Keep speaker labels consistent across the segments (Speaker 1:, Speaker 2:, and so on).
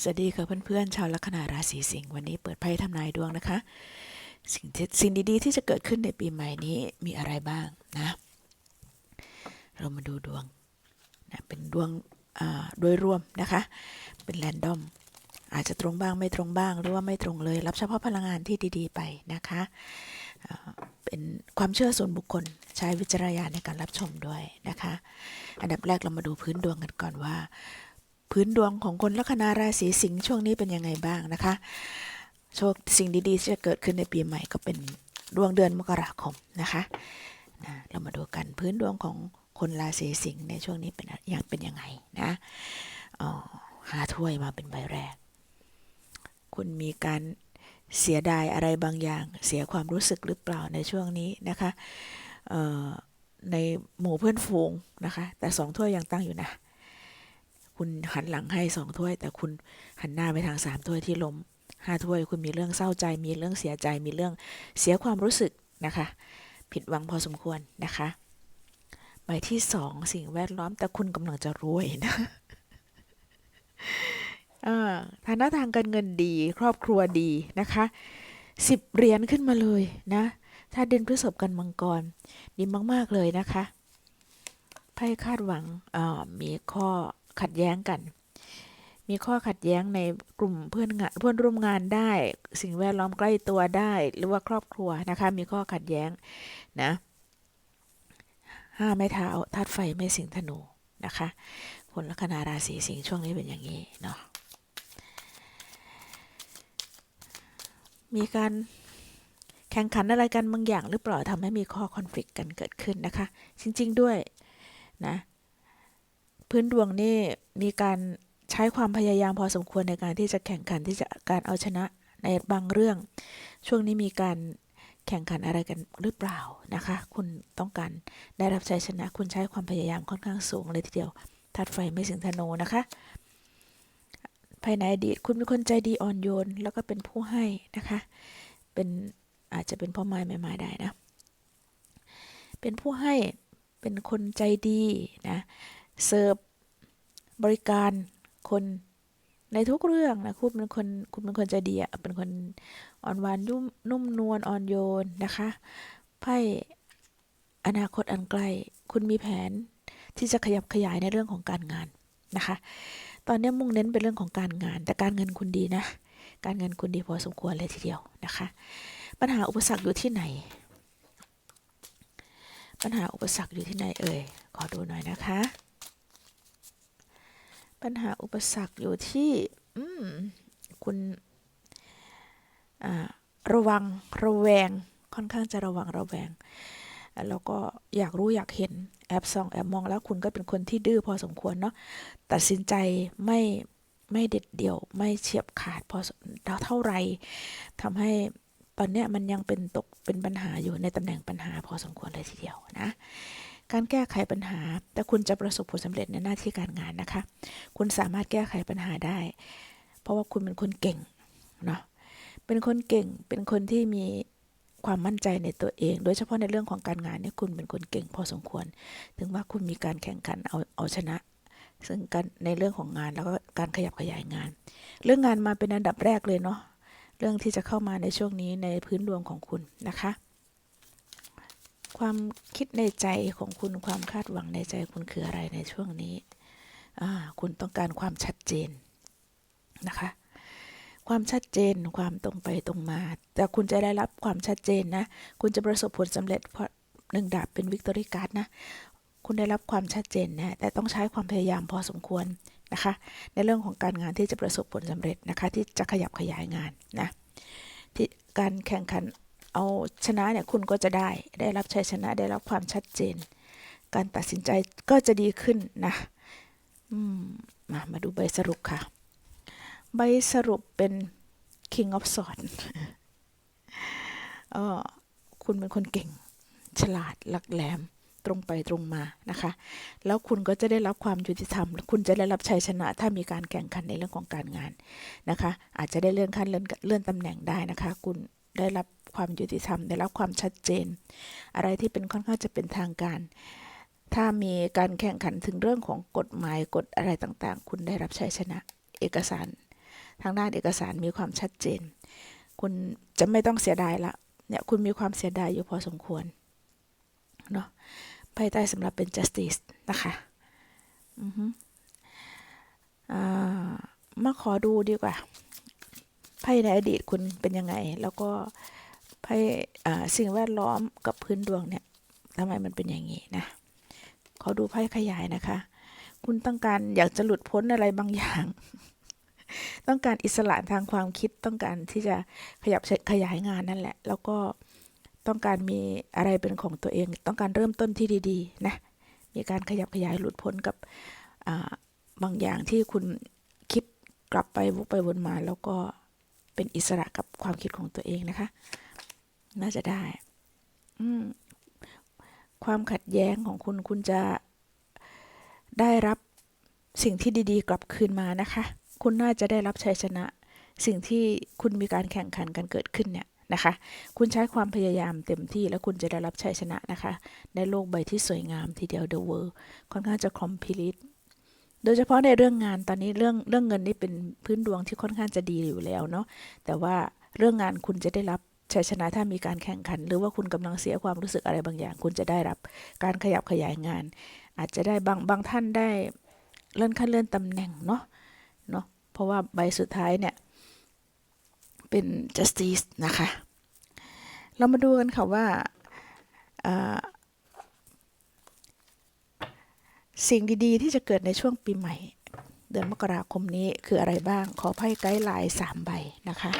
Speaker 1: สวัสดีค่ะเพื่อนๆชาวลัคนาราศีสิงห์วันนี้เปิดไพ่ทำนายดวงนะคะ สิ่งที่สิ่งดีๆ ที่จะเกิดขึ้นในปีใหม่นี้มีอะไรบ้างนะ เรามาดูดวงนะเป็นดวงโดยรวมนะคะ เป็นแรนดอม อาจจะตรงบ้างไม่ตรงบ้าง หรือว่าไม่ตรงเลย รับเฉพาะพลังงานที่ดีๆ ไปนะคะเป็นความเชื่อส่วนบุคคลใช้วิจารณญาณในการรับชมด้วยนะคะ อันดับแรกเรามาดูพื้นดวงกันก่อนว่า พื้นดวงของคนลัคนาราศีสิงห์ช่วงนี้เป็นยังไงบ้างนะคะ โชคสิ่งดีๆจะเกิดขึ้นในปีใหม่ก็เป็นดวงเดือนมกราคมนะคะนะเรามาดูกันพื้นดวงของคนราศีสิงห์ในช่วงนี้เป็นอย่างเป็นยังไงนะอ๋อหาถ้วยมาเป็นใบแรก คุณมีการเสียดายอะไรบางอย่าง เสียความรู้สึกหรือเปล่าในช่วงนี้นะคะในหมู่เพื่อนฝูงนะคะ แต่สองถ้วยยังตั้งอยู่นะ คุณหันหลังให้สองถ้วย แต่คุณหันหน้าไปทางสามถ้วยที่ล้มห้าถ้วยคุณมีเรื่องเศร้าใจ มีเรื่องเสียใจ มีเรื่องเสียความรู้สึกนะคะ ผิดหวังพอสมควรนะคะใบที่สองสิ่งแวดล้อมแต่คุณกำลังจะรวยนะฐานะทางการเงินดีครอบครัวดีนะคะสิบเหรียญขึ้นมาเลยนะ ถ้าเด่นพฤษภกันมังกร ดีมาก ๆ เลยนะคะไพ่คาดหวังมีข้อ ขัดแย้งกัน มีข้อขัดแย้งในกลุ่มเพื่อนงานเพื่อนร่วมงานได้ สิ่งแวดล้อมใกล้ตัวได้ หรือว่าครอบครัวนะคะ มีข้อขัดแย้งนะห้าไม้เท้าธาตุไฟไม่สิงธนูนะคะคนลัคนาราศีสิงห์ช่วงนี้เป็นอย่างนี้เนาะมีการแข่งขันอะไรกันบางอย่างหรือเปล่าทำให้มีข้อคอน FLICT กันเกิดขึ้นนะคะ จริง ๆ ด้วยนะ พื้นดวงนี่มีการใช้ความพยายามพอสมควรในการที่จะแข่งขันที่จะการเอาชนะในบางเรื่อง ช่วงนี้มีการแข่งขันอะไรกันหรือเปล่านะคะ คุณต้องการได้รับชัยชนะ คุณใช้ความพยายามค่อนข้างสูงเลยทีเดียวธาตุไฟไม่สิงธนูนะคะ ภายในอดีตคุณเป็นคนใจดีอ่อนโยน แล้วก็เป็นผู้ให้นะคะ เป็นอาจจะเป็นพ่อไม้แม่ไม้ได้นะ เป็นผู้ให้เป็นคนใจดีนะ เสิร์ฟบริการคนในทุกเรื่องนะคุณเป็นคนคุณเป็นคนใจดีอะเป็นคนอ่อนหวานยุ่มนุ่มนวลอ่อนโยนนะคะไพ่อนาคตอันใกล้ คุณมีแผนที่จะขยับขยายในเรื่องของการงานนะคะ ตอนนี้มุ่งเน้นเป็นเรื่องของการงาน แต่การเงินคุณดีนะ การเงินคุณดีพอสมควรเลยทีเดียวนะคะ ปัญหาอุปสรรคอยู่ที่ไหน ปัญหาอุปสรรคอยู่ที่ไหนเอ่ยขอดูหน่อยนะคะ ปัญหาอุปสรรคอยู่ที่คุณระวังระแวง ค่อนข้างจะระวังระแวง แล้วก็อยากรู้อยากเห็นแอบส่องแอบมองแล้วคุณก็เป็นคนที่ดื้อพอสมควรเนาะตัดสินใจไม่ไม่เด็ดเดี่ยว ไม่เฉียบขาดพอเท่าไหรทำให้ตอนเนี้ยมันยังเป็นตกเป็นปัญหาอยู่ในตำแหน่งปัญหาพอสมควรเลยทีเดียวนะ การแก้ไขปัญหา แต่คุณจะประสบผลสำเร็จในหน้าที่การงานนะคะ คุณสามารถแก้ไขปัญหาได้ เพราะว่าคุณเป็นคนเก่งเนาะเป็นคนเก่งเป็นคนที่มีความมั่นใจในตัวเอง โดยเฉพาะในเรื่องของการงานเนี่ยคุณเป็นคนเก่งพอสมควร ถึงว่าคุณมีการแข่งขันเอาเอาชนะ ซึ่งการในเรื่องของงานแล้วก็การขยับขยายงาน เรื่องงานมาเป็นอันดับแรกเลยเนาะเรื่องที่จะเข้ามาในช่วงนี้ในพื้นดวงของคุณนะคะ ความคิดในใจของคุณความคาดหวังในใจคุณคืออะไรในช่วงนี้ คุณต้องการความชัดเจนนะคะ ความชัดเจนความตรงไปตรงมา แต่คุณจะได้รับความชัดเจนนะ คุณจะประสบผลสำเร็จเพราะหนึ่งดาบเป็นวิกตอรี่การ์ดนะ คุณได้รับความชัดเจนนะแต่ต้องใช้ความพยายามพอสมควรนะคะ ในเรื่องของการงานที่จะประสบผลสำเร็จนะคะ ที่จะขยับขยายงานนะที่การแข่งขัน เอาชนะเนี่ยคุณก็จะได้ได้รับชัยชนะได้รับความชัดเจน การตัดสินใจก็จะดีขึ้นนะมามาดูใบสรุปค่ะ ใบสรุปเป็น King of Swords เออคุณเป็นคนเก่ง ฉลาดหลักแหลมตรงไปตรงมานะคะ แล้วคุณก็จะได้รับความยุติธรรม คุณจะได้รับชัยชนะ ถ้ามีการแข่งขันในเรื่องของการงานนะคะ อาจจะได้เลื่อนขั้นเลื่อนเลื่อนตำแหน่งได้นะคะ คุณ ได้รับความยุติธรรม ได้รับความชัดเจน อะไรที่เป็นค่อนข้างจะเป็นทางการ ถ้ามีการแข่งขันถึงเรื่องของกฎหมายกฎอะไรต่างๆ คุณได้รับชัยชนะเอกสาร ทางด้านเอกสารมีความชัดเจน คุณจะไม่ต้องเสียดายละเนี่ยคุณมีความเสียดายอยู่พอสมควรเนาะไพ่ใต้สำหรับเป็น justice นะคะอือฮึอ่ามาขอดูดีกว่า ไพ่ในอดีตคุณเป็นยังไง แล้วก็ไพ่สิ่งแวดล้อมกับพื้นดวงเนี่ยทำไมมันเป็นอย่างนี้นะขอดูไพ่ขยายนะคะ คุณต้องการอยากจะหลุดพ้นอะไรบางอย่าง ต้องการอิสระทางความคิดต้องการที่จะขยับขยายงานนั่นแหละ แล้วก็ต้องการมีอะไรเป็นของตัวเอง ต้องการเริ่มต้นที่ดี ๆ นะ มีการขยับขยายหลุดพ้นกับบางอย่างที่คุณคิดกลับไปวกไปวนมาแล้วก็ เป็นอิสระกับความคิดของตัวเองนะคะ น่าจะได้ ความขัดแย้งของคุณคุณจะได้รับสิ่งที่ดีๆ กลับคืนมานะคะ คุณน่าจะได้รับชัยชนะ สิ่งที่คุณมีการแข่งขันกันเกิดขึ้นเนี่ยนะคะ คุณใช้ความพยายามเต็มที่แล้วคุณจะได้รับชัยชนะนะคะในโลกใบที่สวยงามทีเดียว The World ค่อนข้างจะ complete โดยเฉพาะในเรื่องงานตอนนี้เรื่องเรื่องเงินนี่เป็นพื้นดวงที่ค่อนข้างจะดีอยู่แล้วเนาะแต่ว่าเรื่องงานคุณจะได้รับชัยชนะถ้ามีการแข่งขัน หรือว่าคุณกำลังเสียความรู้สึกอะไรบางอย่าง คุณจะได้รับการขยับขยายงาน อาจจะได้บางบางท่านได้เลื่อนขั้นเลื่อนตำแหน่งเนาะเนาะเพราะว่าใบสุดท้ายเนี่ยเป็น justice นะคะ เรามาดูกันค่ะว่าอ่า สิ่งดีๆ ที่จะเกิดในช่วงปีใหม่ เดือนมกราคมนี้คืออะไรบ้าง ขอไพ่ไกด์ไลน์สามใบนะคะ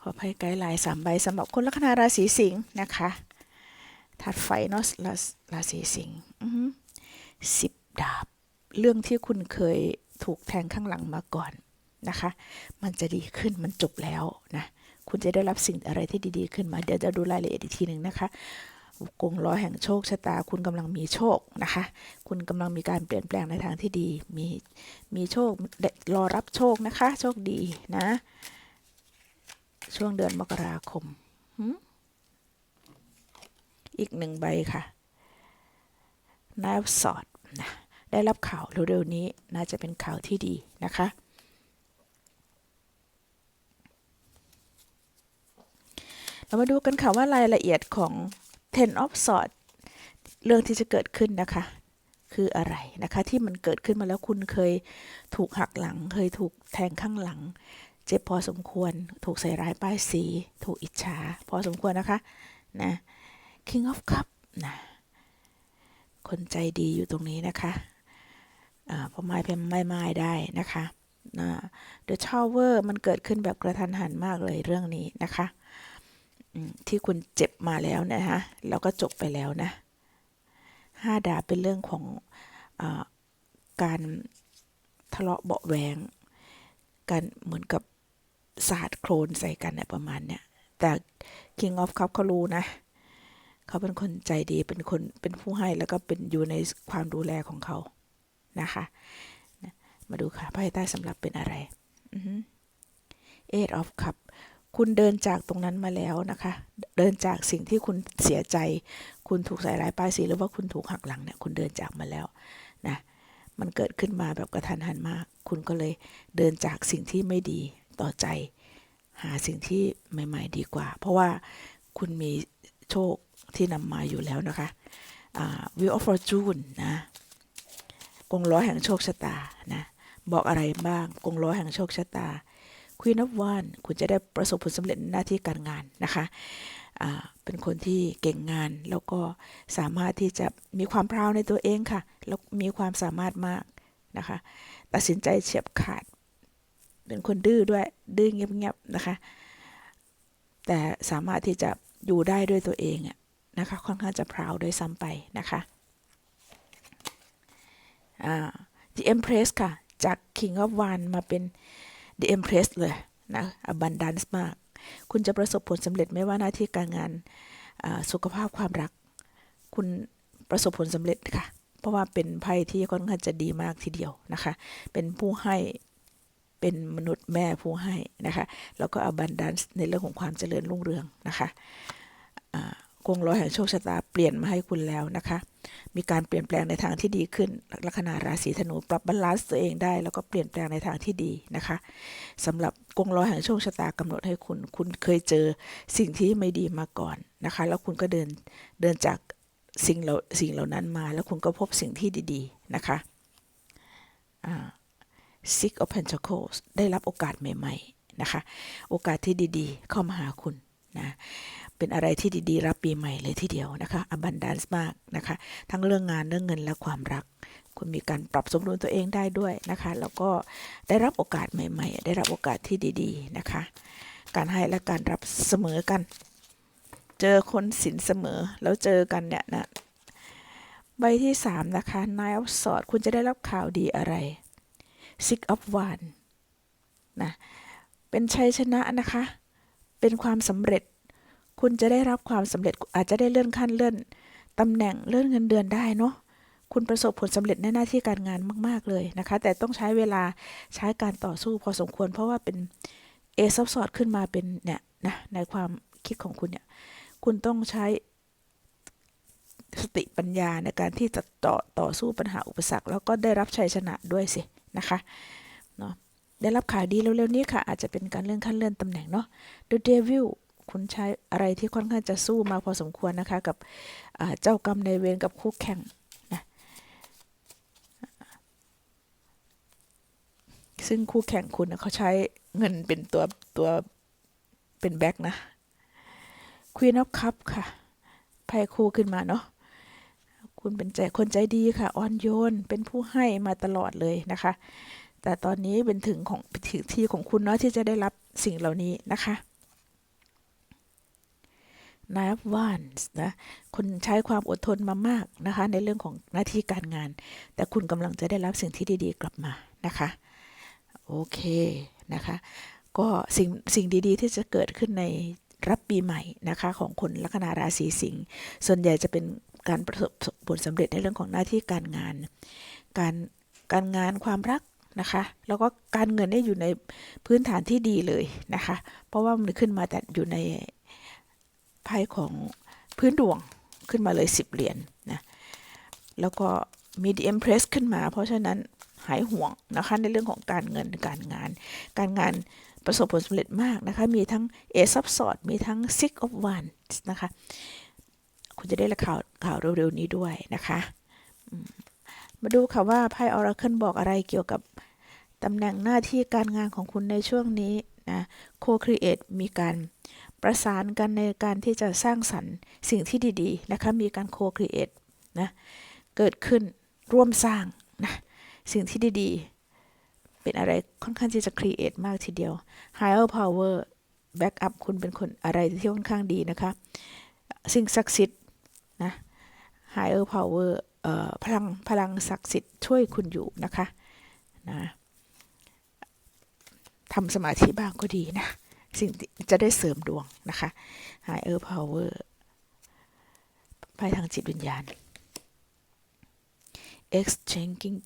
Speaker 1: ขอไพ่ไกด์ไลน์สามใบสำหรับคนลัคนาราศีสิงห์นะคะถัดไฟเนาะราราศีสิงห์สิบดาบ เรื่องที่คุณเคยถูกแทงข้างหลังมาก่อนนะคะ มันจะดีขึ้นมันจบแล้วนะ คุณจะได้รับสิ่งอะไรที่ดีๆขึ้นมา เดี๋ยวจะดูรายละเอียดอีกทีหนึ่งนะคะกงล้อแห่งโชคชะตา คุณกำลังมีโชคนะคะ คุณกำลังมีการเปลี่ยนแปลงในทางที่ดี มีมีโชครอรับโชคนะคะ โชคดีนะ ช่วงเดือนมกราคม อีกหนึ่งใบค่ะนายสอดนะได้รับข่าวเร็วๆนี้น่าจะเป็นข่าวที่ดีนะคะ เรามาดูกันค่ะว่ารายละเอียดของ Ten of Swords เรื่องที่จะเกิดขึ้นนะคะ คืออะไรนะคะ ที่มันเกิดขึ้นมาแล้วคุณเคยถูกหักหลัง เคยถูกแทงข้างหลัง เจ็บพอสมควร ถูกใส่ร้ายป้ายสี ถูกอิจฉา พอสมควรนะคะนะ King of Cup นะคนใจดีอยู่ตรงนี้นะคะพอไม้เพ็มไม่ไม้ได้นะคะนะ The Tower มันเกิดขึ้นแบบกระทันหันมากเลยเรื่องนี้นะคะ ที่คุณเจ็บมาแล้วนะคะแล้วก็จบไปแล้วนะห้าดาบเป็นเรื่องของอการทะเลาะเบาแหวงกันเหมือนกับสาดโครนใส่กันนี่ยประมาณเนี้ยแต่ King of Cup เขารู้นะ เขาเป็นคนใจดีเป็นคนเป็นผู้ให้แล้วก็เป็นอยู่ในความดูแลของเขานะคะมาดูค่ะไพ่ใต้สำหรับเป็นอะไร Eight of Cup คุณเดินจากตรงนั้นมาแล้วนะคะ เดินจากสิ่งที่คุณเสียใจ คุณถูกใส่ร้ายป้ายสีหรือว่าคุณถูกหักหลังเนี่ย คุณเดินจากมาแล้วนะ มันเกิดขึ้นมาแบบกระทันหันมาก คุณก็เลยเดินจากสิ่งที่ไม่ดีต่อใจ หาสิ่งที่ใหม่ ๆ ดีกว่า เพราะว่าคุณมีโชคที่นำมาอยู่แล้วนะคะ Wheel of Fortune นะกงล้อแห่งโชคชะตานะบอกอะไรบ้างกงล้อแห่งโชคชะตา Queen of Wands คุณจะได้ประสบผลสำเร็จหน้าที่การงานนะคะเป็นคนที่เก่งงานแล้วก็สามารถที่จะมีความพราวในตัวเองค่ะ แล้วมีความสามารถมากนะคะ ตัดสินใจเฉียบขาด เป็นคนดื้อด้วย ดื้อเงียบๆนะคะ แต่สามารถที่จะอยู่ได้ด้วยตัวเองนะคะ ค่อนข้างจะพราวด้วยซ้ำไปนะคะ The Empress ค่ะ จาก King of Wands มาเป็น The Empress เลยนะ abundance มาก คุณจะประสบผลสำเร็จไม่ว่าหน้าที่การงานสุขภาพความรัก คุณประสบผลสำเร็จค่ะ เพราะว่าเป็นไพ่ที่ค่อนข้างจะดีมากทีเดียวนะคะ เป็นผู้ให้เป็นมนุษย์แม่ผู้ให้นะคะ แล้วก็ abundance ในเรื่องของความเจริญรุ่งเรืองนะคะกงล้อยแห่งโชคชะตาเปลี่ยนมาให้คุณแล้วนะคะ มีการเปลี่ยนแปลงในทางที่ดีขึ้น ลัคนาราศีธนูปรับบาลานซ์ตัวเองได้ แล้วก็เปลี่ยนแปลงในทางที่ดีนะคะสำหรับกงล้อแห่งโชคชะตากำหนดให้คุณ คุณเคยเจอสิ่งที่ไม่ดีมาก่อนนะคะ แล้วคุณก็เดินเดินจากสิ่งเหล่าสิ่งเหล่านั้นมา แล้วคุณก็พบสิ่งที่ดีๆนะคะอ่า Six of Pentacles ได้รับโอกาสใหม่ ๆ นะคะ โอกาสที่ดีๆ เข้ามาหาคุณนะ เป็นอะไรที่ดีๆ รับปีใหม่เลยทีเดียวนะคะ abundance มากนะคะ ทั้งเรื่องงานเรื่องเงินและความรัก คุณมีการปรับสมดุลตัวเองได้ด้วยนะคะ แล้วก็ได้รับโอกาสใหม่ ๆ ได้รับโอกาสที่ดีๆนะคะ การให้และการรับเสมอกัน เจอคนสินเสมอแล้วเจอกันเนี่ยนะใบที่ 3 นะคะ Nine of Swords คุณจะได้รับข่าวดีอะไร Six of w a n d นะเป็นชัยชนะนะคะ เป็นความสำเร็จ คุณจะได้รับความสำเร็จอาจจะได้เลื่อนขั้นเลื่อนตำแหน่งเลื่อนเงินเดือนได้เนาะคุณประสบผลสำเร็จในหน้าที่การงานมาก ๆ เลยนะคะ แต่ต้องใช้เวลาใช้การต่อสู้พอสมควร เพราะว่าเป็นเอซับซอดขึ้นมาเป็นเนี่ยนะในความคิดของคุณเนี่ย คุณต้องใช้สติปัญญาในการที่จะต่อต่อสู้ปัญหาอุปสรรค แล้วก็ได้รับชัยชนะด้วยสินะคะเนาะได้รับข่าวดีเร็วๆนี้ค่ะ อาจจะเป็นการเลื่อนขั้นเลื่อนตำแหน่งเนาะ The Devil คุณใช้อะไรที่ค่อนข้างจะสู้มาพอสมควรนะคะ กับเจ้ากรรมในเวรกับคู่แข่งนะซึ่งคู่แข่งคุณเขาใช้เงินเป็นตัวตัวเป็นแบ็กนะ Queen of Cup ค่ะไพ่คู่ขึ้นมาเนาะคุณเป็นใจคนใจดีค่ะอ่อนโยนเป็นผู้ให้มาตลอดเลยนะคะ แต่ตอนนี้เป็นถึงของถึงที่ของคุณเนาะที่จะได้รับสิ่งเหล่านี้นะคะ นายว่านนะคุณใช้ความอดทนมามากนะคะ ในเรื่องของหน้าที่การงาน แต่คุณกำลังจะได้รับสิ่งที่ดีๆ กลับมานะคะ โอเคนะคะ ก็สิ่งสิ่งดีๆ ที่จะเกิดขึ้นในรับปีใหม่นะคะของคนลัคนาราศีสิงห์ส่วนใหญ่จะเป็นการประสบผลสำเร็จในเรื่องของหน้าที่การงาน การการงานความรักนะคะ แล้วก็การเงินได้อยู่ในพื้นฐานที่ดีเลยนะคะ เพราะว่ามันขึ้นมาแต่อยู่ใน ไพ่ของพื้นดวงขึ้นมาเลย 10 เหรียญนนะแล้วก็มีดีเอ็มเพรสขึ้นมา เพราะฉะนั้นหายห่วงนะคะในเรื่องของการเงินการงาน การงานประสบผลสำเร็จมากนะคะ มีทั้ง A ซับสอดมีทั้ง Six of Wands นะคะ คุณจะได้รับข่าวข่าวเร็วๆนี้ด้วยนะคะ มาดูค่ะว่าไพ่ออราเคิลบอกอะไรเกี่ยวกับตำแหน่งหน้าที่การงานของคุณในช่วงนี้นะโคครีเอทมีการ ประสานกันในการที่จะสร้างสรรค์สิ่งที่ดีๆนะคะมีการโคครีเอทนะเกิดขึ้นร่วมสร้างนะสิ่งที่ดีๆ เป็นอะไรค่อนข้างที่จะครีเอทมากทีเดียว higher power back up คุณเป็นคนอะไรที่ค่อนข้างดีนะคะ สิ่งศักดิ์สิทธิ์นะ higher power พลังพลังศักดิ์สิทธิ์ช่วยคุณอยู่นะคะนะทำสมาธิบ้างก็ดีนะ สิ่งจะได้เสริมดวงนะคะ higher power ไปทางจิตวิญญาณ exchanging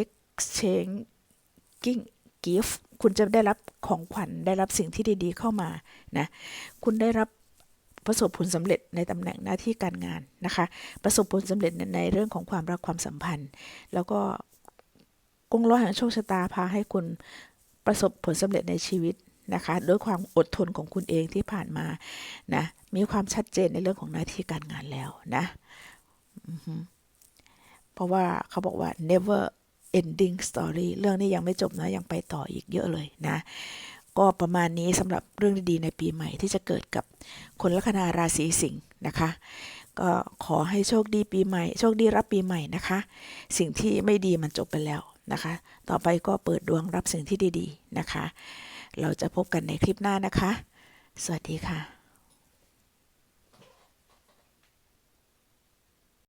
Speaker 1: exchanging gift คุณจะได้รับของขวัญได้รับสิ่งที่ดีๆเข้ามานะ คุณได้รับประสบผลสำเร็จในตำแหน่งหน้าที่การงานนะคะ ประสบผลสำเร็จในเรื่องของความรักความสัมพันธ์ แล้วก็กงล้อแห่งโชคชะตาพาให้คุณประสบผลสำเร็จในชีวิต นะคะด้วยความอดทนของคุณเองที่ผ่านมานะมีความชัดเจนในเรื่องของหน้าที่การงานแล้วนะเพราะว่าเขาบอกว่า never ending story เรื่องนี้ยังไม่จบนะ ยังไปต่ออีกเยอะเลยนะ ก็ประมาณนี้สำหรับเรื่องดีๆในปีใหม่ที่จะเกิดกับคนลัคนาราศีสิงห์นะคะ ก็ขอให้โชคดีปีใหม่ โชคดีรับปีใหม่นะคะ สิ่งที่ไม่ดีมันจบไปแล้วนะคะ ต่อไปก็เปิดดวงรับสิ่งที่ดี ๆ นะคะ เราจะพบกันในคลิปหน้านะคะ สวัสดีค่ะ